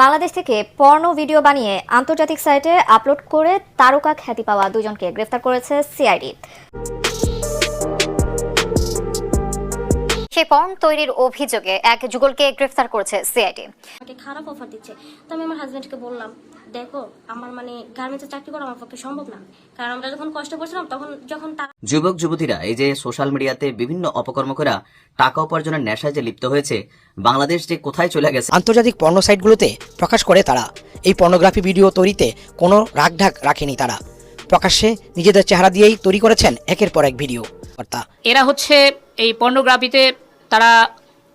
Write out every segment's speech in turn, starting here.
বাংলাদেশ থেকে porn video বানিয়ে আন্তর্জাতিক সাইটে আপলোড করে তারকা খ্যাতি পাওয়া দুজনকে গ্রেফতার করেছে সিআইডি। সেই পর্ন তৈরির অভিযোগে এক যুগলকে গ্রেফতার করেছে সিআইডি। আমাকে খারাপ অফার দিচ্ছে। তো আমি আমার হাজবেন্ডকে বললাম দেখো আমার মানে গার্মেন্টসে চাকরি করা আমার পক্ষে সম্ভব না। কারণ আমরা যখন কষ্ট করছিলাম তখন যখন যুবক যুবতীরা এই যে সোশ্যাল মিডিয়াতে বিভিন্ন অপকর্ম করা টাকা উপার্জনের নেশায় যে লিপ্ত হয়েছে বাংলাদেশ যে কোথায় চলে গেছে আন্তর্জাতিক পর্ণ সাইটগুলোতে প্রকাশ করে তারা। এই পর্নোগ্রাফি ভিডিও তৈরিতে কোনো রাগঢাক রাখেনি তারা। প্রকাশ্যে নিজেদের চেহারা দিয়েই তৈরি করেছেন একের পর এক ভিডিও কর্তা এরা হচ্ছে এই পর্নোগ্রাফিতে তারা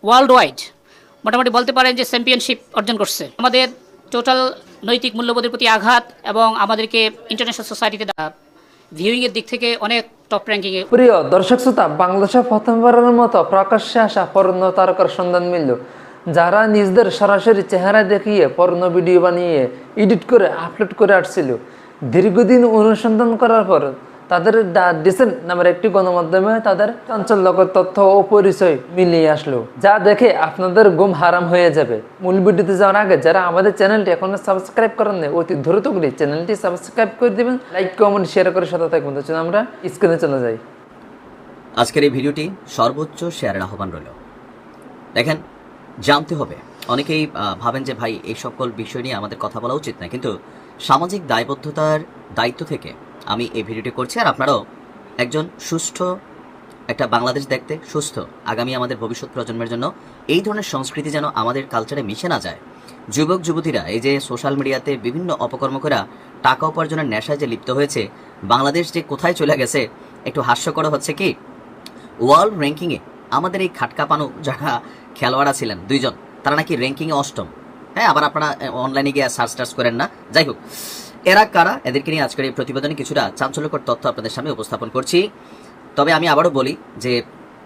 ওয়ার্ল্ড ওয়াইড মোটামুটি বলতে পারেন যে চ্যাম্পিয়নশিপ অর্জন করছে। আমাদের টোটাল নৈতিক মূল্যবোধের প্রতি আঘাত এবং আমাদেরকে ইন্টারন্যাশনাল সোসাইটিতে ভিউইংয়ের দিক থেকে অনেক টপ র্যাঙ্কিংয়ে প্রিয় দর্শক শ্রোতা, বাংলাদেশে প্রথমবারের মতো প্রকাশ্যে আসা পর্ণ তারকার সন্ধান মিলল, যারা নিজেদের সরাসরি চেহারা দেখিয়ে পর্ণ ভিডিও বানিয়ে এডিট করে আপলোড করে আসছিল। দীর্ঘদিন অনুসন্ধান করার পর তাদের দ্য ডিসেন্ট নামের একটি গণমাধ্যমে তাদের চাঞ্চল্যকর তথ্য ও পরিচয় মিলিয়ে আসলো। যা দেখে আপনাদের ঘুম হারাম হয়ে যাবে। মূল ভিডিওতে যাওয়ার আগে যারা আমাদের চ্যানেলটি এখনও সাবস্ক্রাইব করেন নাই, অতি দ্রুত করে চ্যানেলটি সাবস্ক্রাইব করে দিবেন। লাইক, কমেন্ট শেয়ার করে সাথে থাকবেন তো আমরা স্ক্রিনে চলে যাই। আজকের এই ভিডিওটি সর্বোচ্চ শেয়ারের আহ্বান রইল। দেখেন, জানতে হবে। অনেকেই ভাবেন যে ভাই, এই সকল বিষয় নিয়ে আমাদের কথা বলা উচিত না। কিন্তু সামাজিক দায়বদ্ধতার দায়িত্ব থেকে আমি এই ভিডিওটি করছি আর আপনারাও একজন সুষ্ঠ একটা বাংলাদেশ দেখতে সুস্থ, আগামী আমাদের ভবিষ্যৎ প্রজন্মের জন্য এই ধরনের সংস্কৃতি যেন আমাদের কালচারে মিশে না যায়। যুবক, যুবতীরা, এই যে সোশ্যাল মিডিয়াতে বিভিন্ন অপকর্ম করা, টাকা উপার্জনের নেশায় যে লিপ্ত হয়েছে, বাংলাদেশ যে কোথায় চলে গেছে, একটু হাস্যকর হচ্ছে কি? ওয়ার্ল্ড র্যাঙ্কিংয়ে আমাদের এই খাটকা পানু যারা খেলোয়াড়রা ছিলেন দুইজন, তারা নাকি র্যাঙ্কিংয়ে অষ্টম। হ্যাঁ আবার আপনারা অনলাইনে গিয়ে সার্চ টার্চ করেন না। যাই হোক এরা কারা? এদেরকে নিয়ে আজকের এই প্রতিবেদনে কিছুটা চাঞ্চল্যকর তথ্য আপনাদের সামনে উপস্থাপন করছি। তবে আমি আবারও বলি যে,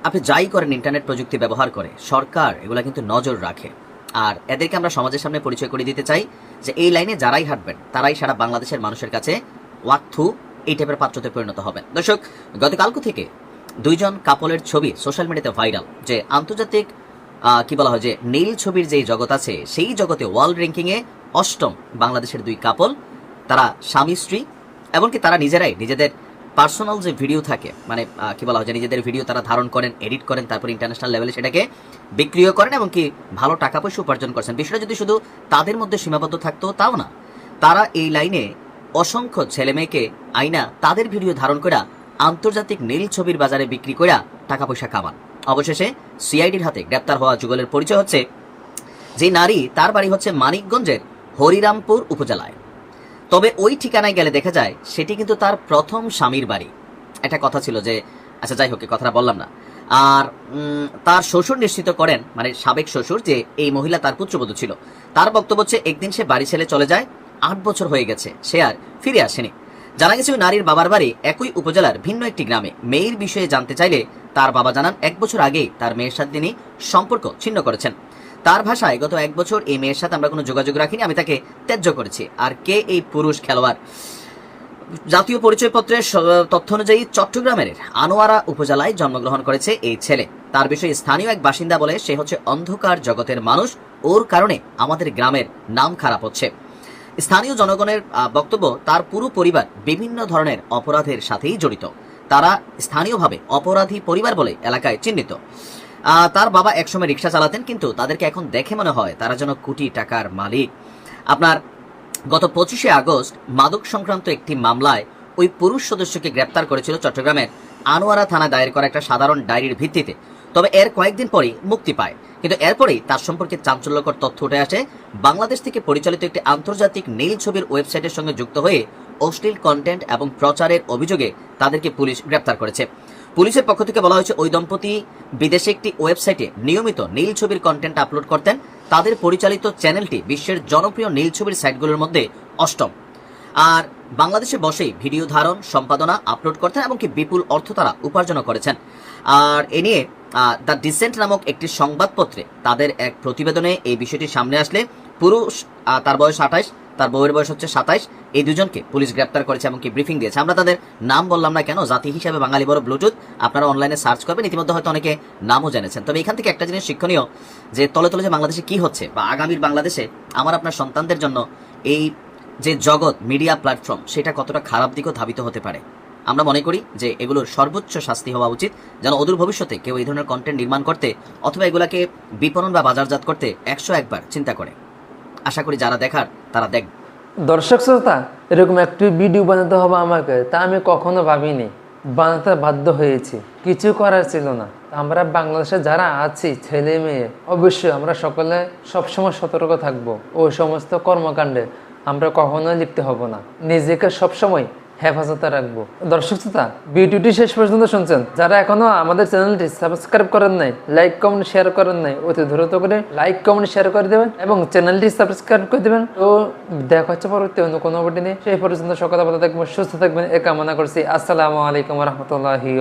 আপনি যাই করেন, ইন্টারনেট প্রযুক্তি ব্যবহার করে, সরকার এগুলা কিন্তু নজর রাখে। আর এদেরকে আমরা সমাজের সামনে পরিচয় করে দিতে চাই যে, এই লাইনে যারাই হাঁটবেন, তারাই সারা বাংলাদেশের মানুষের কাছে ওয়াক্থু এই টাইপের পাত্রতে পরিণত হবেন। দর্শক, গতকালকে থেকে দুইজন কাপলের ছবি সোশ্যাল মিডিয়াতে ভাইরাল যে আন্তর্জাতিক কি বলা হয় যে, নীল ছবির যে জগৎ আছে, সেই জগতে ওয়ার্ল্ড র্যাঙ্কিংয়ে অষ্টম বাংলাদেশের দুই কাপল। তারা স্বামী, স্ত্রী, এমনকি তারা নিজেরাই নিজেদের পার্সোনাল যে ভিডিও থাকে মানে কি বলা হয় যে নিজেদের ভিডিও তারা ধারণ করেন এডিট করেন, তারপর ইন্টারন্যাশনাল লেভেলে সেটাকে বিক্রিও করেন এবং কি ভালো টাকা পয়সা উপার্জন করছেন। বিষয়টা যদি শুধু তাদের মধ্যে সীমাবদ্ধ থাকতো, তাও না। তারা এই লাইনে অসংখ্য ছেলে মেয়েকে আইনা তাদের ভিডিও ধারণ করা আন্তর্জাতিক নীল ছবির বাজারে বিক্রি করা টাকা পয়সা কামান। অবশেষে সিআইডির হাতে গ্রেপ্তার হওয়া যুগলের পরিচয় হচ্ছে যে নারী তার বাড়ি হচ্ছে মানিকগঞ্জের হরিরামপুর উপজেলায়। তবে ওই ঠিকানায় গেলে দেখা যায় সেটি কিন্তু তার প্রথম স্বামীর বাড়ি। একটা কথা ছিল যে আচ্ছা যাই হোক কথাটা বললাম না। আর তার শ্বশুর নিশ্চিত করেন মানে সাবেক শ্বশুর, যে এই মহিলা তার পুত্রবধূ ছিল। তার বক্তব্য হচ্ছে, একদিন সে বাড়ি ছেড়ে চলে যায়, আট বছর হয়ে গেছে, সে আর ফিরে আসেনি। জানা গেছে ওই নারীর বাবার বাড়ি একই উপজেলার ভিন্ন একটি গ্রামে। মেয়ের বিষয়ে জানতে চাইলে তার বাবা জানান, এক বছর আগেই তার মেয়ের সাথে তিনি সম্পর্ক ছিন্ন করেছেন। তার ভাষায় গত এক বছর এই মেয়ের সাথে আমরা কোনো যোগাযোগ রাখিনি, আমি তাকে ত্যায্য করেছি। আর কে এই পুরুষ খেলোয়াড়? জাতীয় পরিচয়পত্রের তথ্য অনুযায়ী চট্টগ্রামের আনোয়ারা উপজেলায় জন্মগ্রহণ করেছে এই ছেলে। তার বিষয়ে স্থানীয় এক বাসিন্দা বলে, সে হচ্ছে অন্ধকার জগতের মানুষ। ওর কারণে আমাদের গ্রামের নাম খারাপ হচ্ছে। স্থানীয় জনগণের বক্তব্য, তার পুরো পরিবার বিভিন্ন ধরনের অপরাধের সাথেই জড়িত। তারা স্থানীয়ভাবে অপরাধী পরিবার বলে এলাকায় চিহ্নিত। তার বাবা একসময় রিক্সা চালাতেন, কিন্তু তাদেরকে এখন দেখে মনে হয় তারা যেন কোটি টাকার মালিক। আপনার গত পঁচিশে আগস্ট মাদক সংক্রান্ত একটি মামলায় ওই পুরুষ সদস্যকে গ্রেপ্তার করেছিল চট্টগ্রামের আনোয়ারা থানা দায়ের করা একটা সাধারণ ডায়েরির ভিত্তিতে। তবে এর কয়েকদিন পরেই মুক্তি পায়। কিন্তু এরপরেই তার সম্পর্কে চাঞ্চল্যকর তথ্য উঠে আসে। বাংলাদেশ থেকে পরিচালিত একটি আন্তর্জাতিক নীল ছবির ওয়েবসাইটের সঙ্গে যুক্ত হয়ে অশ্লীল কন্টেন্ট এবং প্রচারের অভিযোগে তাদেরকে পুলিশ গ্রেপ্তার করেছে। পুলিশের পক্ষ থেকে বলা হয়েছে, ওই দম্পতি বিদেশে একটি ওয়েবসাইটে নিয়মিত নীল ছবির কন্টেন্ট আপলোড করতেন। তাদের পরিচালিত চ্যানেলটি বিশ্বের জনপ্রিয় নীল ছবির সাইটগুলোর মধ্যে অষ্টম। আর বাংলাদেশে বসেই ভিডিও ধারণ, সম্পাদনা আপলোড করতেন এবং কি বিপুল অর্থ তারা উপার্জন করেছেন। আর এ নিয়ে দ্য ডিসেন্ট নামক একটি সংবাদপত্রে তাদের এক প্রতিবেদনে এই বিষয়টি সামনে আসলে। পুরুষ তার বয়স আঠাশ তার বউয়ের বয়স হচ্ছে সাতাইশ। এই দুজনকে পুলিশ গ্রেপ্তার করেছে এমনকি ব্রিফিং দিয়েছে। আমরা তাদের নাম বললাম না কেন? জাতি হিসাবে বাঙালি বড় ব্লুটুথ আপনারা অনলাইনে সার্চ করবেন, ইতিমধ্যে হয়তো অনেকে নামও জেনেছেন। তবে এখান থেকে একটা জিনিস শিক্ষণীয়, যে তলে তলে যে বাংলাদেশে কি হচ্ছে বা আগামীর বাংলাদেশে আমার আপনার সন্তানদের জন্য এই যে জগৎ মিডিয়া প্ল্যাটফর্ম সেটা কতটা খারাপ দিকও ধাবিত হতে পারে। আমরা মনে করি যে এগুলোর সর্বোচ্চ শাস্তি হওয়া উচিত, যেন অদূর ভবিষ্যতে কেউ এই ধরনের কন্টেন্ট নির্মাণ করতে অথবা এগুলাকে বিপণন বা বাজারজাত করতে একশো একবার চিন্তা করে। আশা করি যারা দেখার, তারা দেখ দর্শক শ্রোতা, এরকম একটি ভিডিও বানাতে হবে আমাকে, তা আমি কখনো ভাবিনি। বানাতে বাধ্য হয়েছি। কিছু করার ছিল না। আমরা বাংলাদেশে যারা আছি, ছেলে মেয়ে, অবশ্যই আমরা সকলে সবসময় সতর্ক থাকব। ওই সমস্ত কর্মকাণ্ডে আমরা কখনোই লিপ্ত হব না। নিজেকে সবসময় হেফাজতে রাখব। দর্শক শ্রোতা, ভিডিওটি শেষ পর্যন্ত শুনছেন। যারা এখনও আমাদের চ্যানেলটি সাবস্ক্রাইব করেন নাই, লাইক, কমেন্ট, শেয়ার করেন নাই, অতি দ্রুত করে লাইক, কমেন্ট, শেয়ার করে দেবেন এবং চ্যানেলটি সাবস্ক্রাইব করে দেবেন। তো দেখা হচ্ছে পরবর্তী অন্য কোনো ভিডিও সেই পর্যন্ত সকালে ভালো থাকবেন, সুস্থ থাকবেন এ কামনা করছি। আসসালামু আলাইকুম রহমতুল্লাহি